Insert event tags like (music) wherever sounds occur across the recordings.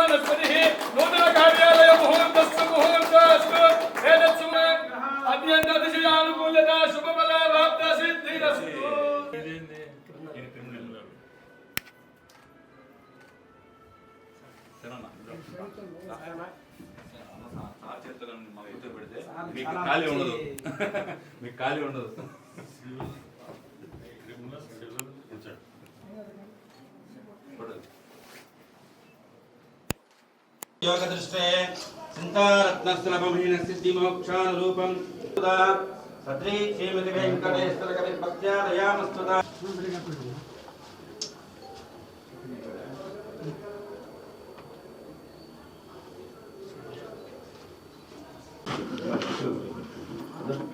వనస్పతి నూతన కార్యాలయ ముహూర్తస్సు ముహూర్తస్సు ఏతత్సుమ మీకు ఖాళీ ఉండదు. (laughs) మీకు ఖాళీ ఉండదు. (laughs) योगदृष्टे चिन्तारत्नस्तुलभमीनस्थितिमोक्षानुरूपम् सत्री श्रीमतिवेङ्कटेश्वरकविभक्त्यादयामस्तुता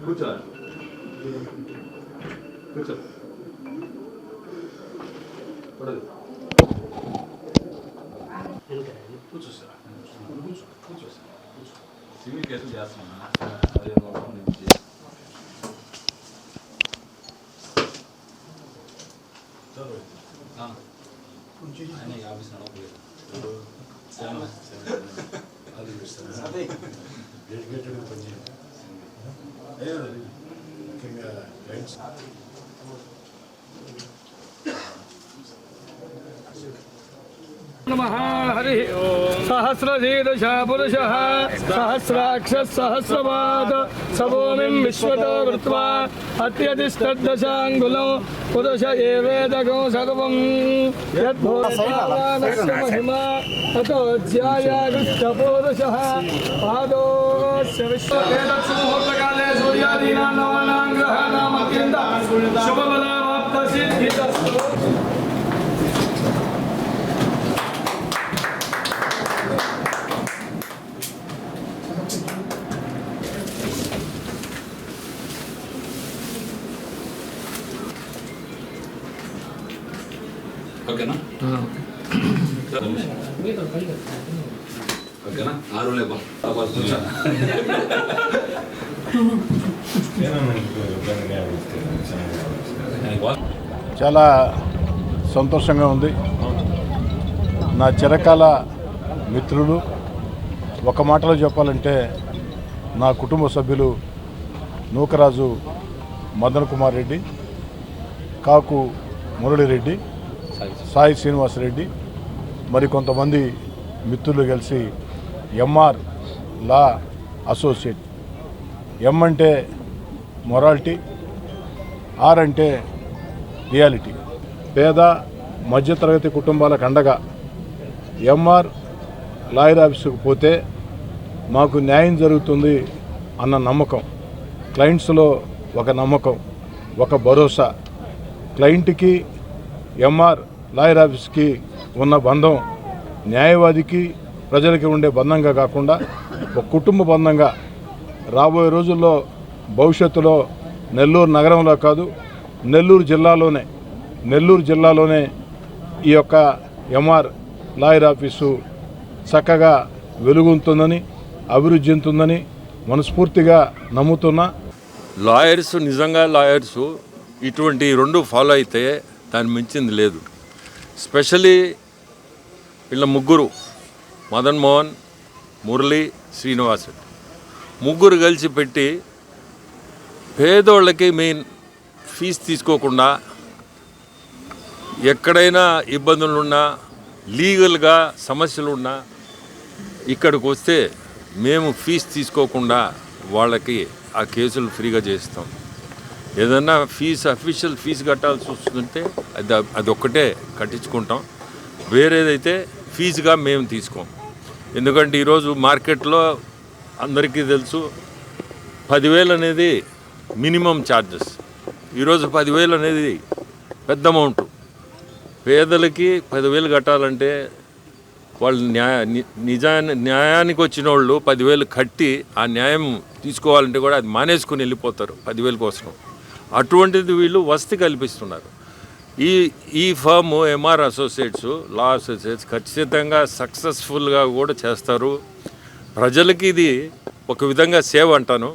पूछा पूछा पढ़। 附近，哎呀，对面人。नमः हरिः सहस्रशीर्ष पुरुषः सहस्राक्ष सहस्रपाद सभूमिं विश्वतो वृत्वा अत्यतिष्ठद्दशाङ्गुलं पुरुष एवेदगो सर्वं यद्भूतस्य महिमा ततो ध्यायागुष्ठपुरुषः पादोस्य विश्ववेदसमुहूर्तकाले सूर्यादीनां नवानां ग्रहाणाम् अत्यन्त ఓకేనా? ఓకేనా? ఆరు లేబా చాలా సంతోషంగా ఉంది. నా చిరకాల మిత్రులు ఒక మాటలో చెప్పాలంటే నా కుటుంబ సభ్యులు నూకరాజు మదన్ కుమార్ రెడ్డి కాకు మురళిరెడ్డి సాయి శ్రీనివాసరెడ్డి మరి కొంతమంది మిత్రులు కలిసి ఎంఆర్ లా అసోసియేట్. ఎం అంటే మొరాలిటీ ఆర్ అంటే రియాలిటీ. పేద మధ్యతరగతి కుటుంబాలకు అండగా ఎంఆర్ లాయర్ ఆఫీసుకు పోతే మాకు న్యాయం జరుగుతుంది అన్న నమ్మకం. క్లయింట్స్లో ఒక నమ్మకం ఒక భరోసా. క్లయింట్కి ఎంఆర్ లాయర్ ఆఫీస్కి ఉన్న బంధం న్యాయవాదికి ప్రజలకి ఉండే బంధంగా కాకుండా ఒక కుటుంబ బంధంగా రాబోయే రోజుల్లో భవిష్యత్తులో నెల్లూరు నగరంలో కాదు నెల్లూరు జిల్లాలోనే నెల్లూరు జిల్లాలోనే ఈ యొక్క ఎంఆర్ లాయర్ ఆఫీసు చక్కగా వెలుగుంటుందని అభివృద్ధి చెందుతుందని మనస్ఫూర్తిగా నమ్ముతున్నా. లాయర్స్ నిజంగా లాయర్స్ ఇటువంటి రెండు ఫాలో అయితే దాన్ని మించింది లేదు. స్పెషలీ వీళ్ళ ముగ్గురు మదన్ మోహన్ మురళి శ్రీనివాస్. ముగ్గురు కలిసి పెట్టి పేదోళ్ళకి మెయిన్ ఫీజు తీసుకోకుండా ఎక్కడైనా ఇబ్బందులున్నా లీగల్గా సమస్యలున్నా ఇక్కడికి వస్తే మేము ఫీజు తీసుకోకుండా వాళ్ళకి ఆ కేసులు ఫ్రీగా చేస్తాం. ఏదన్నా ఫీజు అఫీషియల్ ఫీజు కట్టాల్సి వస్తుంటే అది అదొక్కటే కట్టించుకుంటాం. వేరేదైతే ఫీజుగా మేము తీసుకోం. ఎందుకంటే ఈరోజు మార్కెట్లో అందరికీ తెలుసు పదివేలు అనేది మినిమం ఛార్జెస్ ఈరోజు పదివేలు అనేది పెద్ద అమౌంట్ పేదలకి పదివేలు కట్టాలంటే వాళ్ళు న్యాయ నిజాన్ని న్యాయానికి వచ్చిన వాళ్ళు పదివేలు కట్టి ఆ న్యాయం తీసుకోవాలంటే కూడా అది మానేసుకుని వెళ్ళిపోతారు పదివేల కోసం. అటువంటిది వీళ్ళు వసతి కల్పిస్తున్నారు. ఈ ఈ firm MR associates law associates ఖచ్చితంగా సక్సెస్ఫుల్గా కూడా చేస్తారు. ప్రజలకి ఇది ఒక విధంగా సేవ్ అంటాను.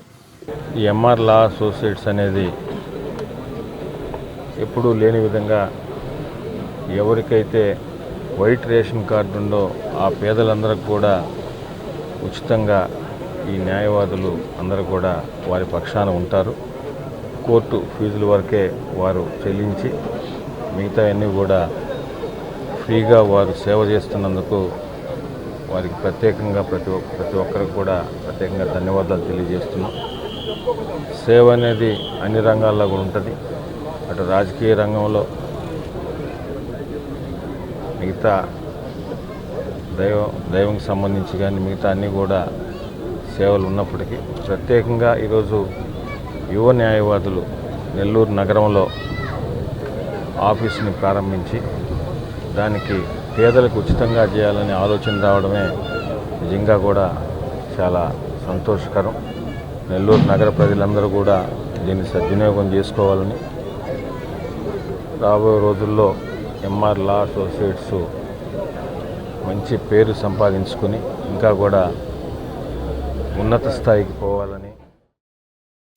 ఈ ఎంఆర్ లా అసోసియేట్స్ అనేది ఎప్పుడూ లేని విధంగా ఎవరికైతే వైట్ రేషన్ కార్డు ఉందో ఆ పేదలందరికి కూడా ఉచితంగా ఈ న్యాయవాదులు అందరూ కూడా వారి పక్షాన ఉంటారు. కోర్టు ఫీజుల వరకే వారు చెల్లించి మిగతా అన్నీ కూడా ఫ్రీగా వారు సేవ చేస్తున్నందుకు వారికి ప్రత్యేకంగా ప్రతి ప్రతి ఒక్కరికి కూడా ప్రత్యేకంగా ధన్యవాదాలు తెలియజేస్తున్నాం. సేవ అనేది అన్ని రంగాల్లో కూడా ఉంటుంది. అటు రాజకీయ రంగంలో మిగతా దైవ దైవంకి సంబంధించి కానీ మిగతా అన్నీ కూడా సేవలు ఉన్నప్పటికీ ప్రత్యేకంగా ఈరోజు యువ న్యాయవాదులు నెల్లూరు నగరంలో ఆఫీసుని ప్రారంభించి దానికి పేదలకు ఉచితంగా చేయాలనే ఆలోచన రావడమే నిజంగా కూడా చాలా సంతోషకరం. నెల్లూరు నగర ప్రజలందరూ కూడా దీన్ని సద్వినియోగం చేసుకోవాలని రాబోయే రోజుల్లో ఎంఆర్ లా అసోసియేట్స్ మంచి పేరు సంపాదించుకుని ఇంకా కూడా ఉన్నత స్థాయికి పోవాలని